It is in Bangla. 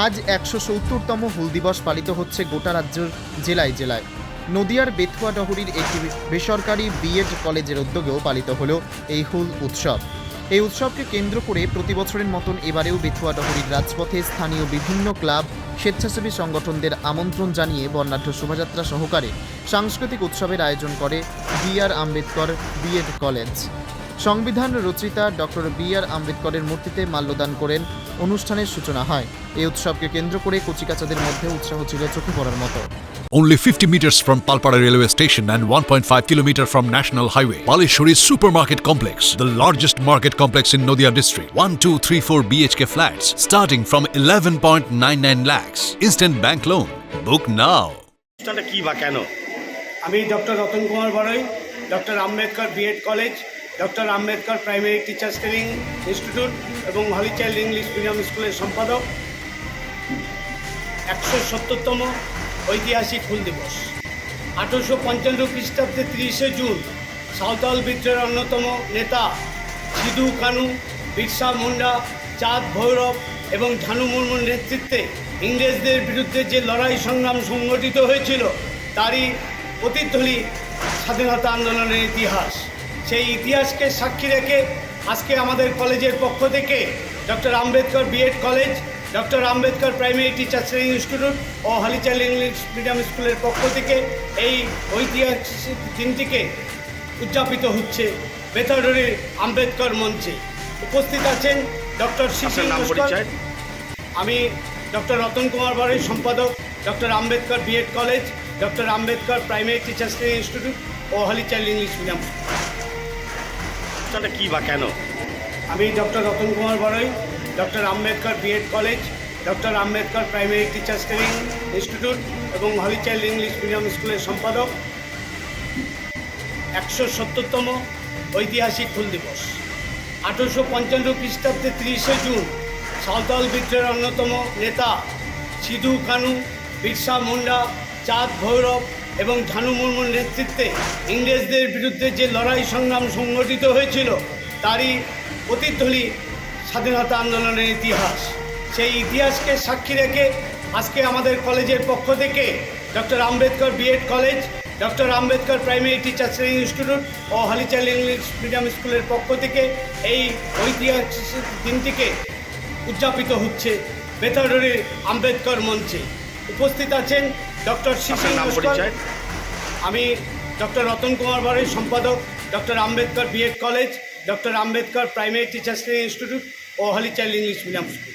আজ একশো সত্তরতম হুল দিবস পালিত হচ্ছে গোটা রাজ্যের জেলায় জেলায়। নদিয়ার বেথুয়া ডহরির একটি বেসরকারি বিএড কলেজের উদ্যোগেও পালিত হল এই হুল উৎসব। এই উৎসবকে কেন্দ্র করে প্রতি বছরের মতন এবারেও বেথুয়া ডহরির রাজপথে স্থানীয় বিভিন্ন ক্লাব, স্বেচ্ছাসেবী সংগঠনদের আমন্ত্রণ জানিয়ে বর্ণাঢ্য শোভাযাত্রা সহকারে সাংস্কৃতিক উৎসবের আয়োজন করে B R Ambedkar B Ed college. সংবিধান রচয়িতা ডক্টর বি আর আম্বেদকরের মূর্তিতে মাল্যদান করেন অনুষ্ঠানের সূচনা হয় এই উৎসবকে কেন্দ্র করে কচিকাচাদের মধ্যে উৎসাহ ছিল চোখে পড়ার মতো Only 50 meters from Palpara railway station and 1.5 kilometer from National Highway, Palishuri Supermarket Complex, the largest market complex in Noida district. 1, 2, 3, 4 BHK flats starting from 11.99 lakhs. Instant bank loan. Book now. আমি doctor Ratan Kumar Baroi doctor Ambedkar B Ed college doctor Ambedkar primary teachers training institute এবং হলি চাইল্ড ইংলিশ মিডিয়াম স্কুলের সম্পাদক। একশো সত্তরতম ঐতিহাসিক হুল দিবস। আঠেরোশো পঞ্চান্ন খ্রিস্টাব্দে তিরিশে জুন সাঁওতাল বিদ্রোহের অন্যতম নেতা সিধু কানু, বিরসা মুন্ডা, চাঁদ ভৈরব এবং ঝানু মুর্মুর নেতৃত্বে ইংরেজদের বিরুদ্ধে যে লড়াই সংগ্রাম সংগঠিত হয়েছিল, তারই প্রতিধ্বনি স্বাধীনতা আন্দোলনের ইতিহাস। সেই ইতিহাসকে সাক্ষী রেখে আজকে আমাদের কলেজের পক্ষ থেকে doctor Ambedkar B Ed college doctor Ambedkar primary teachers training institute ও হলিচাইল ইংলিশ মিডিয়াম স্কুলের পক্ষ থেকে এই ঐতিহাসিক দিনটিকে উদযাপিত হচ্ছে বেতাডরির আম্বেদকর মঞ্চে। উপস্থিত আছেন ডক্টর শিশির নাম নস্কর। আমি ডক্টর রতন কুমার বাড়ির সম্পাদক doctor Ambedkar BEd college doctor Ambedkar primary teachers training institute ও হলিচাইল ইংলিশ মিডিয়াম। অনুষ্ঠানটা কি বা কেন? আমি ডক্টর রতন কুমার বড়ই, doctor Ambedkar BEd college doctor Ambedkar primary teachers training institute এবং হলিচাইল্ড ইংলিশ মিডিয়াম স্কুলের সম্পাদক। একশো সত্তরতম ঐতিহাসিক ফুল দিবস। আঠেরোশো পঞ্চান্ন খ্রিস্টাব্দে তিরিশে জুন সাঁওতাল বিদ্রোহের অন্যতম নেতা সিধু কানু, বিরসা মুন্ডা, চাঁদ ভৈরব এবং ঝানু মুর্মুর নেতৃত্বে ইংরেজদের বিরুদ্ধে যে লড়াই সংগ্রাম সংগঠিত হয়েছিল, তারই প্রতিধ্বনি স্বাধীনতা আন্দোলনের ইতিহাস। সেই ইতিহাসকে সাক্ষী রেখে আজকে আমাদের কলেজের পক্ষ থেকে doctor Ambedkar B Ed college, doctor Ambedkar primary teachers training institute ও হলিচাইল্ড ইংলিশ মিডিয়াম স্কুলের পক্ষ থেকে এই ঐতিহাসিক দিনটিকে উদযাপিত হচ্ছে বেতাডরির আম্বেদকর মঞ্চে। উপস্থিত আছেন ডক্টর শিশির আপনার নাম নস্কর। পরিচয় আমি ডক্টর রতন কুমার বাড়ির সম্পাদক doctor Ambedkar B Ed college doctor Ambedkar primary teachers training institute ও Holy Child English medium school